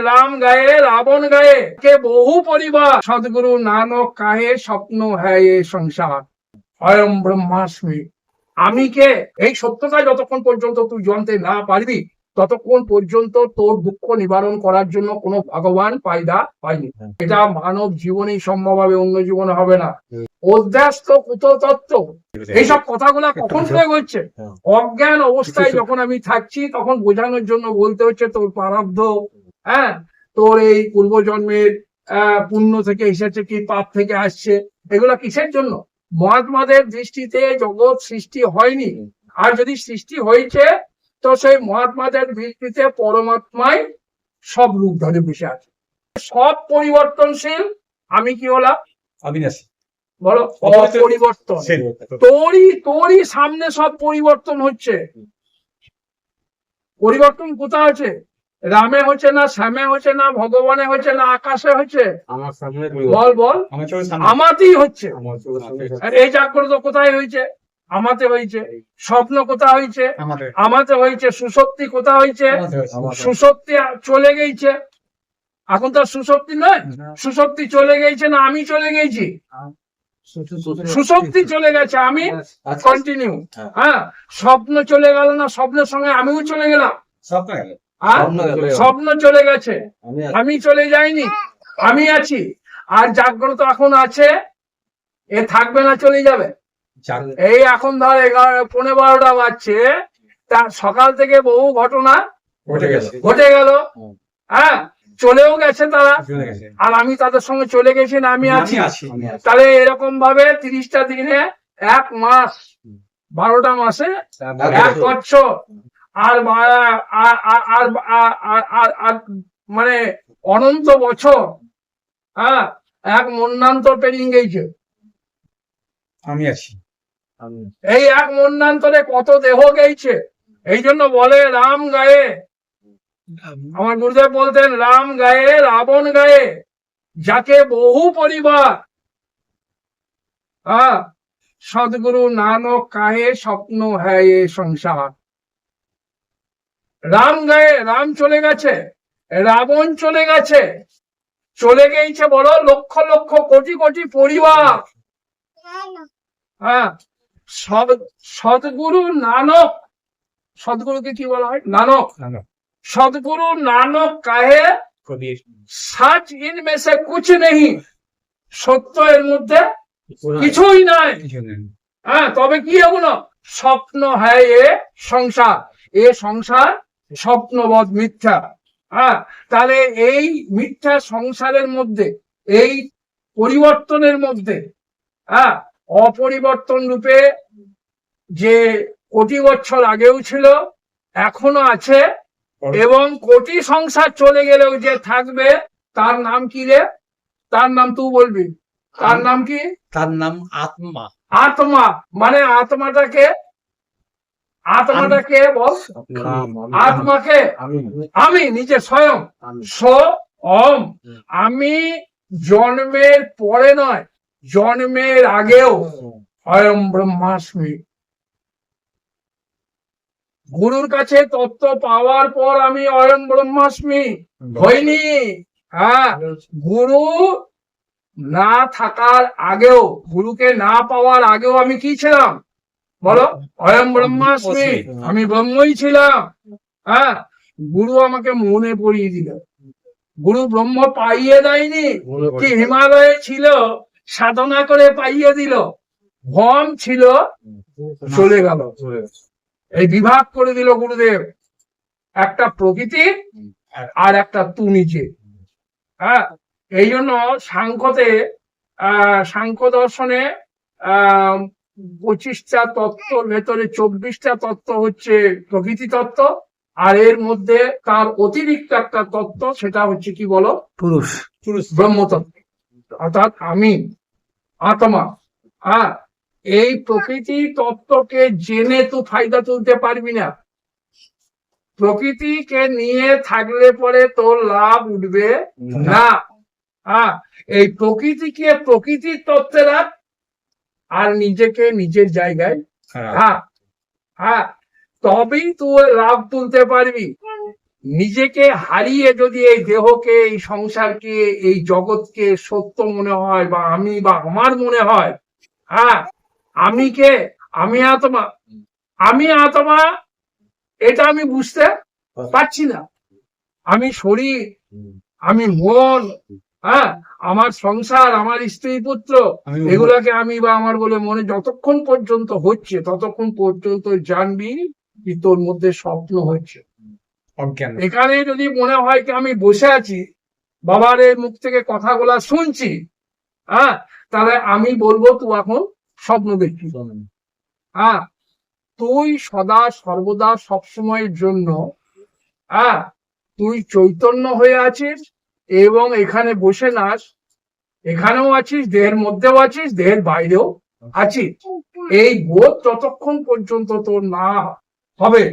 রাম গায়ে রাবণ গায়ে কে বহু পরিবার। সদগুরু নানক কাহে স্বপ্ন হ্যায় এ সংসার। অয়ম ব্রহ্মাস্মি। আমি কে? এই সত্যটা যতক্ষণ পর্যন্ত তুই জানতে না পারবি ততক্ষণ পর্যন্ত তোর দুঃখ নিবারণ করার জন্য কোনো ভগবান পায়দা পায়নি। এটা মানব জীবনেই সম্ভব হবে অন্য জীবনে হবে না। অধ্যাস্ত কুততত্ত্ব। এইসব কথাগুলো কখন প্রয়োগ হচ্ছে? অজ্ঞান অবস্থায় যখন আমি থাকছি তখন বোঝানোর জন্য বলতে হচ্ছে তোর প্রারব্ধ হ্যাঁ? তোর এই পূর্বজন্মের পুণ্য থেকে এসেছে কি পাপ থেকে আসছে। এগুলো কিসের জন্য? মহাত্মাদের দৃষ্টিতে জগৎ সৃষ্টি হয়নি। আর যদি সৃষ্টি হয়েছে তো সেই মহাত্মাদের দৃষ্টিতে পরমাত্মাই সব রূপ ধরে বসে আছে। সব পরিবর্তনশীল আমি কি হলাম? অবিনাশী বলো অপরিবর্তন। তোরই তোরই সামনে সব পরিবর্তন হচ্ছে। পরিবর্তন কোথায় হচ্ছে রামে হচ্ছে না শ্যামে হচ্ছে না ভগবানে হচ্ছে না আকাশে হচ্ছে। আমার সামনে বল বল। আমাতেই হচ্ছে। আর এই জাগ্রত কোথায় হয়েছে? আমাতে হয়েছে। স্বপ্ন কোথায় হয়েছে? আমাতে। হয়েছে। সুশক্তি কোথায় হয়েছে? সুশক্তি চলে গেছে এখন তো আর সুশক্তি নয়? সুশক্তি চলে গেছে না আমি চলে গেছি সুশক্তি চলে গেছে। আমি আচ্ছা, কন্টিনিউ হ্যাঁ। হ্যাঁ স্বপ্ন চলে গেল না? স্বপ্নের সঙ্গে আমিও চলে গেলাম। স্বপ্ন গেল? স্বপ্ন চলে গেছে। আমি চলে যাইনি আমি আছি। আর জাগ্রত এখন আছে এ থাকবে না চলে যাবে। এই এখন ধর এগারো পনেরো বারোটা বাজছে তা সকাল থেকে বহু ঘটনা ঘটে গেল। হ্যাঁ চলেও গেছে তারা। আর আমি তাদের সঙ্গে চলে গেছি না আমি আছি। আছি আমি আছি। তাহলে এরকম ভাবে তিরিশটা দিনে এক মাস বারোটা মাসে এক বছর। আর আর আর- মানে অনন্ত বছর হ্যাঁ এক মন্নান্ত পেরিয়ে গেছে আমি আছি। এই এক মন্নান্তরে কত দেহ গেছে এই জন্য বলে রাম গায়ে। আমার গুরুদেব বলতেন রাম গায়ে রাবণ গায়ে যাকে বহু পরিবার হ্যাঁ সদগুরু নানক কাহে স্বপ্ন হ্যায় এ সংসার। রাম গায়ে রাম চলে গেছে রাবণ চলে গেছে চলে গেছে বলো লক্ষ লক্ষ কোটি কোটি পরিবার। হ্যাঁ সদ- সদগুরু নানক সদগুরুকে কি বলা হয়? নানক। সদগুরু নানক কাহে? সাচ ইন মেসে কুছ নেই সত্য এর মধ্যে কিছুই নাই। হ্যাঁ তবে কি এগুলো? স্বপ্ন হ্যায় এ সংসার। এ সংসার স্বপ্নবধ মিথ্যা। হ্যাঁ তাহলে এই মিথ্যা সংসারের মধ্যে এই পরিবর্তনের মধ্যে হ্যাঁ অপরিবর্তন রূপে যে কোটি বছর আগেও ছিল এখনও আছে এবং কোটি সংসার চলে গেলেও যে থাকবে তার নাম কি রে? তার নাম তুই বলবি। তার নাম কি? তার নাম আত্মা। আত্মা। মানে আত্মাটাকে আত্মাটাকে বল। আত্মাকে আমি আমি নিজে স্বয়ং। স অম আমি জন্মের পরে নয় জন্মের আগেও স্বয়ং ব্রহ্মাস্মি। গুরুর কাছে তত্ত্ব পাওয়ার পর আমি অয়ন ব্রহ্মাস্মি। হইনি হ্যাঁ গুরু না থাকার আগেও গুরুকে না পাওয়ার আগেও আমি কি ছিলাম? বলো? অয়ম ব্রহ্মাস্মি আমি ব্রহ্মই ছিলাম। হ্যাঁ? গুরু আমাকে মনে পড়িয়ে দিল। গুরু ব্রহ্ম পাইয়ে দেয়নি। কি হিমালয়ে ছিল সাধনা করে পাইয়ে দিল। ভম ছিল চলে গেল। এই বিভাগ করে দিল গুরুদেব। একটা প্রকৃতি আর একটা তু নিজে হ্যাঁ? এই জন্য সাংখ্যতে আহ সাংখ্য দর্শনে আহ পঁচিশটা তত্ত্বর ভেতরে চব্বিশটা তত্ত্ব হচ্ছে প্রকৃতি তত্ত্ব আর এর মধ্যে তার অতিরিক্ত একটা তত্ত্ব সেটা হচ্ছে কি বলো? পুরুষ। পুরুষ। ব্রহ্মতত্ত্ব। অর্থাৎ আমি আত্মা। হ্যাঁ এই প্রকৃতি তত্ত্বকে জেনে তো ফায়দা তুলতে পারবি না। প্রকৃতিকে নিয়ে থাকলে পরে তোর লাভ উঠবে না। হ্যাঁ এই প্রকৃতিকে প্রকৃতির তত্ত্বে রাখ আর নিজেকে নিজের জায়গায় হ্যাঁ। হ্যাঁ। হ্যাঁ। তবেই তুই লাভ তুলতে পারবি। নিজেকে হারিয়ে যদি এই দেহকে এই সংসারকে এই জগৎকে সত্য মনে হয় বা আমি বা আমার মনে হয় হ্যাঁ আমি কে? আমি আত্মা। আমি আত্মা? এটা আমি বুঝতে পারছি না। আমি শরীর আমি মন হ্যাঁ আমার সংসার আমার স্ত্রী পুত্র এগুলাকে আমি বা আমার বলে মনে যতক্ষণ পর্যন্ত হচ্ছে ততক্ষণ পর্যন্ত জানবি কি তোর মধ্যে স্বপ্ন হচ্ছে। এখানে যদি মনে হয় কি আমি বসে আছি বাবার মুখ থেকে কথাগুলা শুনছি হ্যাঁ তাহলে আমি বলব তুই এখন স্বপ্ন দেখছিস হ্যাঁ তুই সদা সর্বদা সবসময়ের জন্য হ্যাঁ তুই চৈতন্য হয়ে আছিস এবং এখানে বসে নাস এখানেও আছিস দেহের মধ্যেও আছিস দেহের বাইরেও আছিস। এই বোধ যতক্ষণ পর্যন্ত তোর না হবে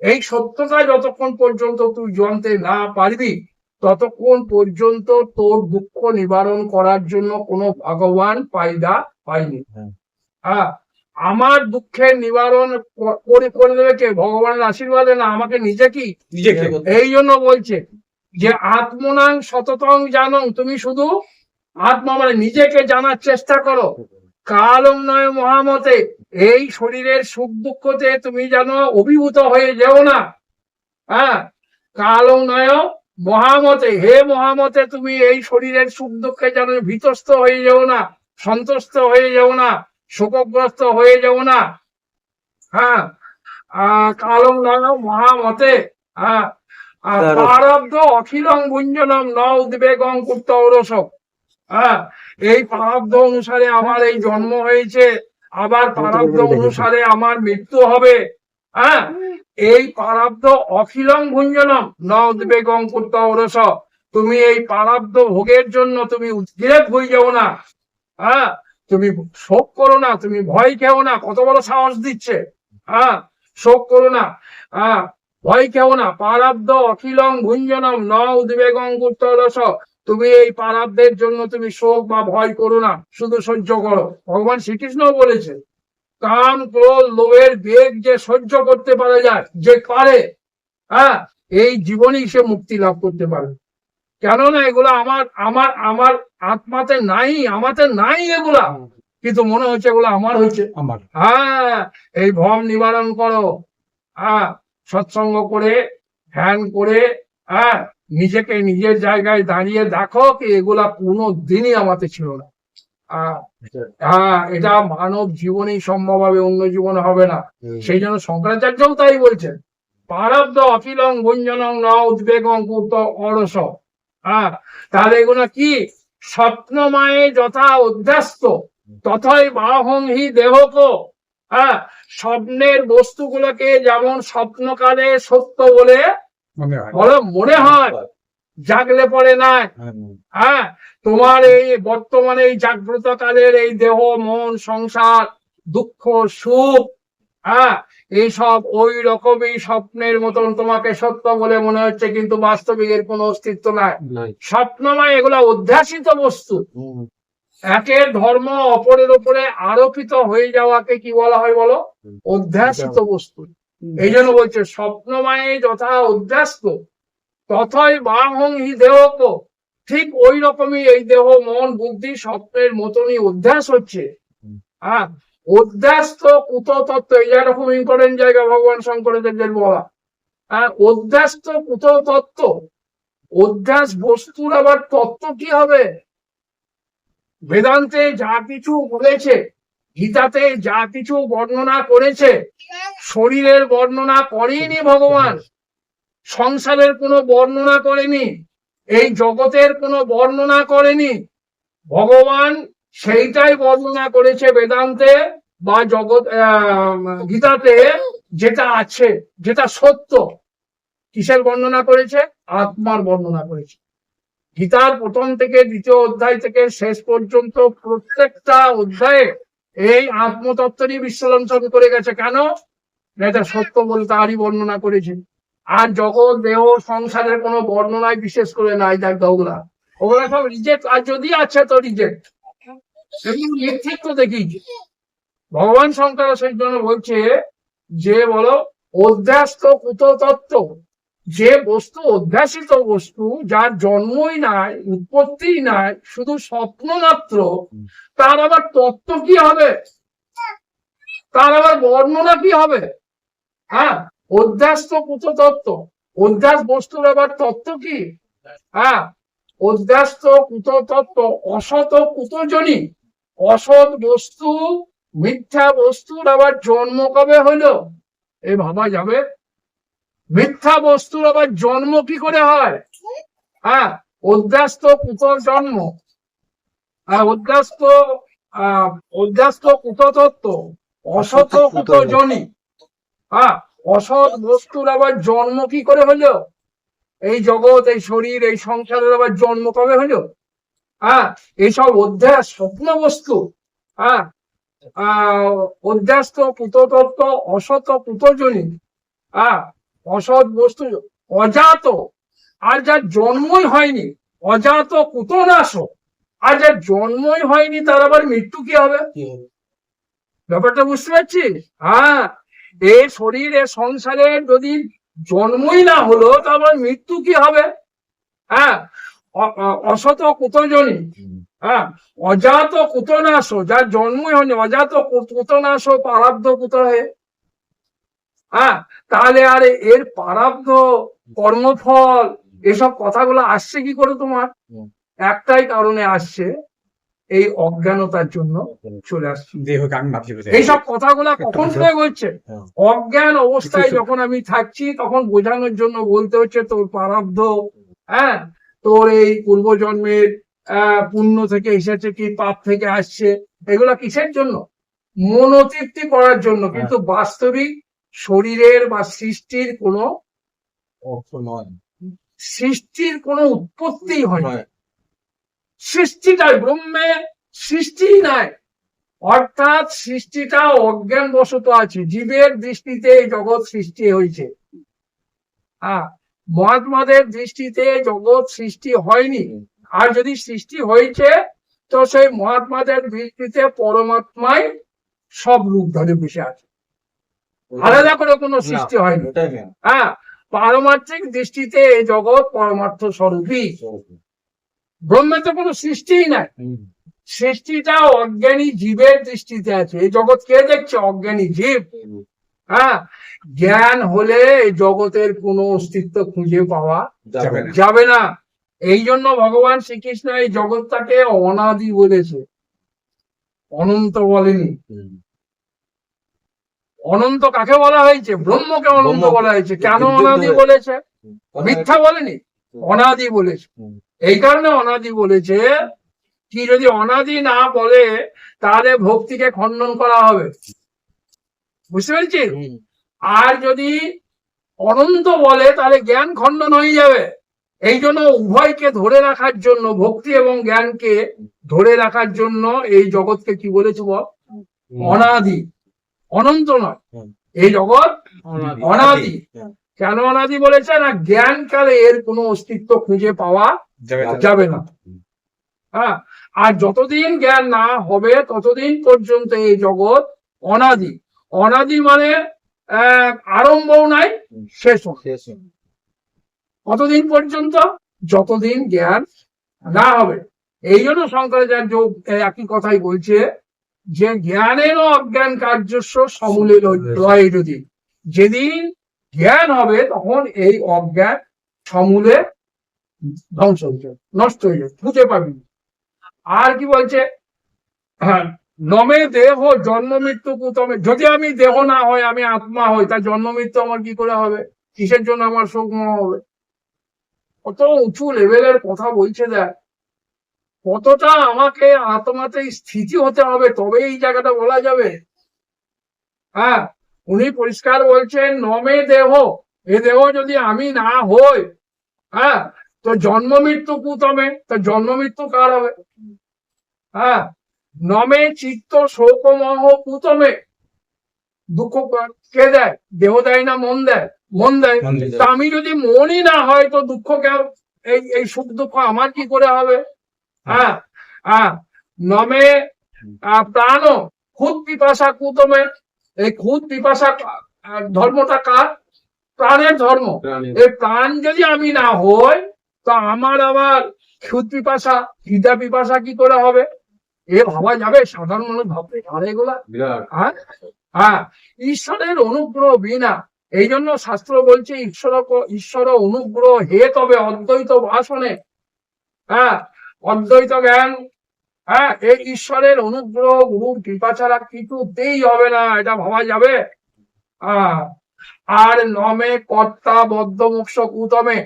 এই সত্যতা যতক্ষণ পর্যন্ত তুই জানতে না পারবি ততক্ষণ পর্যন্ত তোর দুঃখ নিবারণ করার জন্য কোনো ভগবান পায়দা পায়নি। হ্যাঁ। আমার দুঃখের নিবারণ করে করে দেবে কে? ভগবানের আশীর্বাদে না? আমাকে নিজে কি? নিজেকে এই জন্য বলছে যে আত্মনাং সততং জানং, তুমি শুধু আত্মা মানে নিজেকে জানার চেষ্টা করো। কালং নয় মহামতে, এই শরীরের সুখ দুঃখতে তুমি যেন অভিভূত হয়ে যেও না। হ্যাঁ? কালং নয় মহামতে, হে মহামতে তুমি এই শরীরের সুখ দুঃখে যেন ভীতস্ত হয়ে যেও না, সন্তুষ্ট হয়ে যেও না, শোকগ্রস্ত হয়ে যেও না। হ্যাঁ? কালং নয় মহামতে হ্যাঁ? আর প্রারব্ধ অখিলং গুঞ্জনম ন উদ্বেগং কুপ্ত ঔরস। হ্যাঁ এই প্রারব্ধ অনুসারে আমার এই জন্ম হয়েছে আবার প্রারব্ধ অনুসারে আমার মৃত্যু হবে। হ্যাঁ এই প্রারব্ধ অখিলং গুঞ্জনম ন উদ্বেগং কুপ্ত ঔরস। তুমি এই প্রারব্ধ ভোগের জন্য তুমি উদ্বেগ হয়ে যাও না। হ্যাঁ তুমি শোক করো না তুমি ভয় খেও না কত বড় সাহস দিচ্ছে। হ্যাঁ শোক করো না। হ্যাঁ ভয় কেউ না পারাব্দ অখিলং গুঞ্জনম ন উদ্বেগং কুত্তরস তুমি এই পারাব্দের জন্য তুমি শোক বা ভয় করো না শুধু সহ্য করো। ভগবান শ্রীকৃষ্ণ বলেছে কাম ক্রোধ লোভের বেগ যে সহ্য করতে পারা যায় যে পারে হ্যাঁ এই জীবনেই সে মুক্তি লাভ করতে পারে। কেননা এগুলা আমার আমার আমার আত্মাতে নাই আমাতে নাই এগুলা। কিন্তু মনে হচ্ছে এগুলো আমার হচ্ছে আমার। হ্যাঁ এই ভম নিবারণ করো। হ্যাঁ সৎসঙ্গ করে ধ্যান করে হ্যাঁ নিজেকে নিজের জায়গায় দাঁড়িয়ে দেখো কি এগুলা কোনো দিনই আমাতে ছিল না। হ্যাঁ এটা মানব জীবনেই সম্ভব হবে অন্য জীবনে হবে না। সেই জন্য শঙ্করাচার্যও তাই বলছেন পারব্দ অখিলং গুঞ্জনং ন উদ্বেগং কুত অরস। হ্যাঁ তাহলে এগুলো কি? স্বপ্নময়ে যথা অধ্যাস্ত তথাই বাহং হি দেহক। হ্যাঁ স্বপ্নের বস্তুগুলোকে যেমন স্বপ্নকালে সত্য বলে মনে হয়। বলো মনে হয়? জাগলে পরে নাই? হ্যাঁ। তোমার এই বর্তমানে এই জাগ্রত কালের এই দেহ মন সংসার দুঃখ সুখ হ্যাঁ এইসব ওই রকমই স্বপ্নের মতন তোমাকে সত্য বলে মনে হচ্ছে কিন্তু বাস্তবিক এর কোনো অস্তিত্ব নাই। স্বপ্নময় এগুলা অধ্যাসিত বস্তু। একের ধর্ম অপরের উপরে আরোপিত হয়ে যাওয়াকে কি বলা হয় বলো? অধ্যাসিত বস্তু। এই জন্য বলছে স্বপ্নময়ে যথা অধ্যাস্ত তথাই বাহং হি দেহক ঠিক ওই রকমই এই দেহ মন বুদ্ধি স্বপ্নের মতনই অধ্যাস হচ্ছে। হ্যাঁ অধ্যাস্ত কুত তত্ত্ব এই রকম ইম্পর্টেন্ট জায়গা ভগবান শঙ্করাচার্যের বলা। হ্যাঁ অধ্যাস্ত কুত তত্ত্ব অধ্যাস বস্তুর আবার তত্ত্ব কি হবে? বেদান্তে যা কিছু বলেছে গীতাতে যা কিছু বর্ণনা করেছে, শরীরের বর্ণনা করেনি ভগবান। সংসারের কোনো বর্ণনা করেনি, এই জগতের কোনো বর্ণনা করেনি। ভগবান সেইটাই বর্ণনা করেছে বেদান্তে বা জগৎ গীতাতে যেটা আছে, যেটা সত্য। কিসের বর্ণনা করেছে? আত্মার বর্ণনা করেছে। গীতার প্রথম থেকে দ্বিতীয় অধ্যায় থেকে শেষ পর্যন্ত প্রত্যেকটা অধ্যায়ে এই আত্মতত্ত্ব আত্মতত্ত্বরই বিশ্লেষণ করে গেছে। কেন? এটা সত্য বলে তারই বর্ণনা করেছে। আর জগৎ, দেহ, সংসারের কোনো বর্ণনায় বিশেষ করে নাই, দেখ ওগুলা ওগুলা সব রিজেক্ট আর যদি আছে তো রিজেক্ট নেতৃত্ব দেখিয়েছে ভগবান শঙ্কর সেই জন্য বলছে যে বলো, অধ্যাস্ত কুত তত্ত্ব যে বস্তু অধ্যাসিত বস্তু যার জন্মই নাই উৎপত্তি নাই শুধু স্বপ্ন মাত্র তার আবার তত্ত্ব কি হবে? তার আবার বর্ণনা কি হবে? হ্যাঁ অধ্যাস তো কুত তত্ত্ব। অধ্যাস বস্তুর আবার তত্ত্ব কি? হ্যাঁ অধ্যাস তো কুত তত্ত্ব অসত কুতজনী। অসৎ বস্তু মিথ্যা বস্তুর আবার জন্ম কবে হলো? এ ভাবা যাবে। মিথ্যা বস্তুর আবার জন্ম কি করে হয়? হ্যাঁ অধ্যাস্ত কুত জন্ম। হ্যাঁ অধ্যাস্ত আহ অধ্যাস্ত কুত তত্ত্ব অসত কুত জনি হ্যাঁ অসৎ বস্তুর আবার জন্ম কি করে হলো? এই জগৎ এই শরীর এই সংসারের আবার জন্ম কবে হলো? হ্যাঁ এইসব অধ্যাস স্বপ্ন বস্তু। হ্যাঁ আহ অধ্যাস্ত কুততত্ত্ব অসত কুতজনী। হ্যাঁ অসৎ বস্তু অজাত। আর যার জন্মই হয়নি অজাত কুতনাশ আর যার জন্মই হয়নি তার আবার মৃত্যু কি হবে? ব্যাপারটা বুঝতে পারছিস? হ্যাঁ এই শরীর এ সংসারে যদি জন্মই না হলো তারপর মৃত্যু কি হবে? হ্যাঁ অসত কুতজনী হ্যাঁ অজাত কুতনাশ যার জন্মই হয়নি অজাত কুতনাশ পারাব্ধ কুত হে হ্যাঁ? তাহলে আর এর পারাব্ধ কর্মফল এসব কথাগুলো আসছে কি করে তোমার? একটাই কারণে আসছে এই অজ্ঞানতার জন্য চলে আসছে। এইসব কথাগুলো কখন থেকে বলছে হ্যাঁ। অজ্ঞান অবস্থায় যখন আমি থাকছি তখন বোঝানোর জন্য বলতে হচ্ছে তোর প্রারব্ধ। হ্যাঁ? তোর এই পূর্বজন্মের আহ, পুণ্য থেকে এসেছে কি পাপ থেকে আসছে এগুলা কিসের জন্য? মনোতৃপ্তি করার জন্য। কিন্তু বাস্তবিক শরীরের বা সৃষ্টির কোনো অর্থ নয়। সৃষ্টির কোনো উৎপত্তি হয় না। সৃষ্টিটাই ব্রহ্মে সৃষ্টি নাই। অর্থাৎ সৃষ্টিটা অজ্ঞান বশত আছে। জীবের দৃষ্টিতে এই জগৎ সৃষ্টি হয়েছে। হ্যাঁ মহাত্মাদের দৃষ্টিতে জগৎ সৃষ্টি হয়নি। আর যদি সৃষ্টি হয়েছে তো সেই মহাত্মাদের দৃষ্টিতে পরমাত্মাই সব রূপ ধরে বসে আছে। আলাদা করে কোনো সৃষ্টি হয়নি। হ্যাঁ পারমার্থিক দৃষ্টিতে এই জগৎ পরমার্থ স্বরূপই ব্রহ্মে তো কোনো সৃষ্টিই নাই। সৃষ্টিটা অজ্ঞানী জীবের দৃষ্টিতে আছে। এই জগৎ কে দেখছে? অজ্ঞানী জীব। হ্যাঁ জ্ঞান হলে এই জগতের কোনো অস্তিত্ব খুঁজে পাওয়া যাবে না। যাবে না। এই জন্য ভগবান শ্রীকৃষ্ণ এই জগৎটাকে অনাদি বলেছে। অনন্ত বলেনি। অনন্ত কাকে বলা হয়েছে? ব্রহ্মকে অনন্ত বলা হয়েছে। কেন অনাদি বলেছে? মিথ্যা বলেনি? অনাদি বলেছে। এই কারণে অনাদি বলেছে কি যদি অনাদি না বলে তাহলে ভক্তিকে খণ্ডন করা হবে। বুঝতে পেরেছি? আর যদি অনন্ত বলে তাহলে জ্ঞান খণ্ডন হয়ে যাবে। এই জন্য উভয়কে ধরে রাখার জন্য ভক্তি এবং জ্ঞানকে ধরে রাখার জন্য এই জগৎকে কি বলেছে বল? অনাদি। অনন্ত নয়। এই জগৎ অনাদি। কেন অনাদি বলেছে না? জ্ঞান কালে এর কোনো অস্তিত্ব খুঁজে পাওয়া যাবে না। হ্যাঁ আর যতদিন জ্ঞান না হবে ততদিন পর্যন্ত এই জগৎ অনাদি। অনাদি মানে আহ, আরম্ভও নাই। শেষ কতদিন পর্যন্ত? যতদিন জ্ঞান না হবে। এই জন্য শঙ্করাচার্য এই একই কথাই বলছে যে জ্ঞানেরও অজ্ঞান কার্যস্ব সমূলে লয় যদি, যেদিন জ্ঞান হবে, তখন এই অজ্ঞান সমূলে ধ্বংস হয়ে যাবে, নষ্ট হয়ে যাবে, খুঁজে পাবি আর কি বলছে? হ্যাঁ নমে দেহ জন্ম মৃত্যু কুতমে, যদি আমি দেহ না হয়, আমি আত্মা হই, তার জন্ম মৃত্যু আমার কি করে হবে? কিসের জন্য আমার শোক হবে? কত উঁচু লেভেলের কথা বলছে দেখ। কতটা আমাকে আত্মাতে স্থিতি হতে হবে তবে এই জায়গাটা বলা যাবে। হ্যাঁ উনি পরিষ্কার বলছেন নমে দেহ এ দেহ যদি আমি না হই হ্যাঁ তো জন্ম মৃত্যু কুতমে তো জন্ম মৃত্যু কার হবে? হ্যাঁ নমে চিত্ত শোকমহ কুতমে দুঃখ কে দেয়? দেহ দেয় না মন দেয়। মন দেয়। তা আমি যদি মনই না হয় তো দুঃখ কেন? এই এই সুখ দুঃখ আমার কি করে হবে? হ্যাঁ হ্যাঁ নমে প্রাণ। খুদ পিপাসা কুতমে। এই খুদ পিপাসা ধর্মটা কার? প্রাণের ধর্ম। এই প্রাণ যদি আমি না হই তো আমার আবার ক্ষুদ পিপাসা খিদা পিপাসা কি করে হবে? এ ভাবা যাবে সাধারণ মানুষ ভাবতে পারে এগুলা। হ্যাঁ হ্যাঁ ঈশ্বরের অনুগ্রহ বিনা। এই জন্য শাস্ত্র বলছে ঈশ্বর ঈশ্বর অনুগ্রহ হে তবে অদ্বৈত ভাষণে। হ্যাঁ অদ্বৈত জ্ঞান হ্যাঁ এই ঈশ্বরের অনুগ্রহ, গুরুর কৃপা ছাড়া কিছুতেই হবে না, এটা ভাবা যাবে? আর নমে কর্তা বদ্ধ মোক্ষ কুতমে,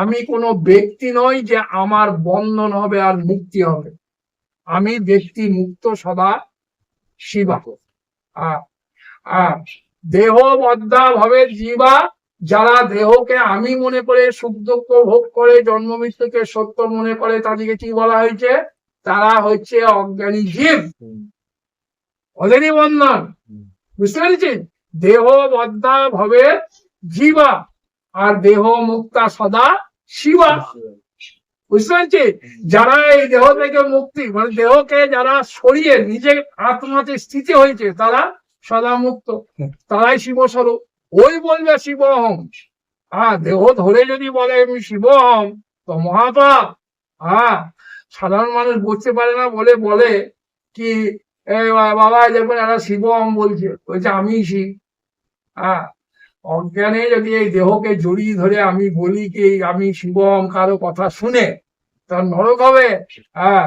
আমি কোনো ব্যক্তি নই যে আমার বন্ধন হবে আর মুক্তি হবে। আমি ব্যক্তি মুক্ত সদা শিবা দেহ বদ্ধা ভাবে জীবা যারা দেহকে আমি মনে করে সুখ দুঃখ ভোগ করে জন্ম মৃত্যুকে সত্য মনে করে তাদেরকে কি বলা হয়েছে? তারা হচ্ছে অজ্ঞানী জীব। ওদেরই বন্ধন। বুঝতে পেরেছেন? দেহ বদ্ধা ভাবে জীবা আর দেহ মুক্তা সদা শিবা। বুঝতে পারছি যারা এই দেহ থেকে মুক্তি মানে দেহকে যারা সরিয়ে নিজের আত্মাতে স্থিতি হয়েছে তারা সদা মুক্ত। তারাই শিবস্বরূপ। ওই বলবে শিবহম হ্যাঁ দেহ ধরে যদি বলে আমি শিবহম তো মহাপাপ। হ্যাঁ সাধারণ মানুষ বুঝতে পারে না বলে বলে কি বাবা দেখবেন এরা শিবহম বলছে। বলছে আমি শিব। হ্যাঁ অজ্ঞানে যদি এই দেহকে জড়িয়ে ধরে আমি বলি কি, আমি শিবম কারও কথা শুনে তার নরক হবে। হ্যাঁ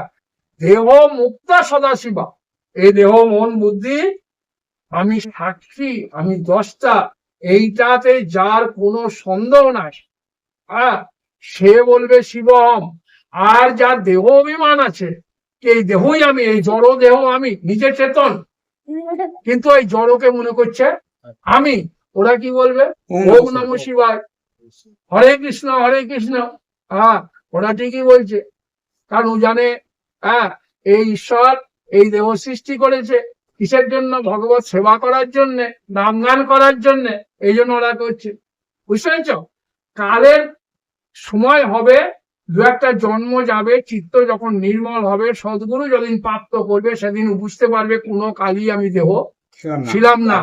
দেহ মুক্তা সদাশিবা এই দেহ, মন, বুদ্ধি, আমি সাক্ষী, আমি দশটা এইটাতে যার কোনো সন্দেহ নাই। হ্যাঁ সে বলবে শিবম আর যার দেহ অভিমান আছে কি এই দেহই আমি এই জড় দেহ আমি নিজে চেতন। কিন্তু এই জড়কে মনে করছে আমি। ওরা কি বলবে? ওম নম শিবায়। হরে কৃষ্ণ হরে কৃষ্ণ। হ্যাঁ ওরা ঠিকই বলছে। কারণ ও জানে হ্যাঁ এই ঈশ্বর এই দেহ সৃষ্টি করেছে কিসের জন্য? ভগবত সেবা করার জন্যে নাম গান করার জন্য। এই জন্য ওরা করছে। বুঝতে পেরেছ? কালের সময় হবে দু একটা জন্ম যাবে চিত্ত যখন নির্মল হবে সদগুরু যেদিন প্রাপ্ত করবে সেদিন বুঝতে পারবে কোনো কালই আমি দেহ ছিলাম না।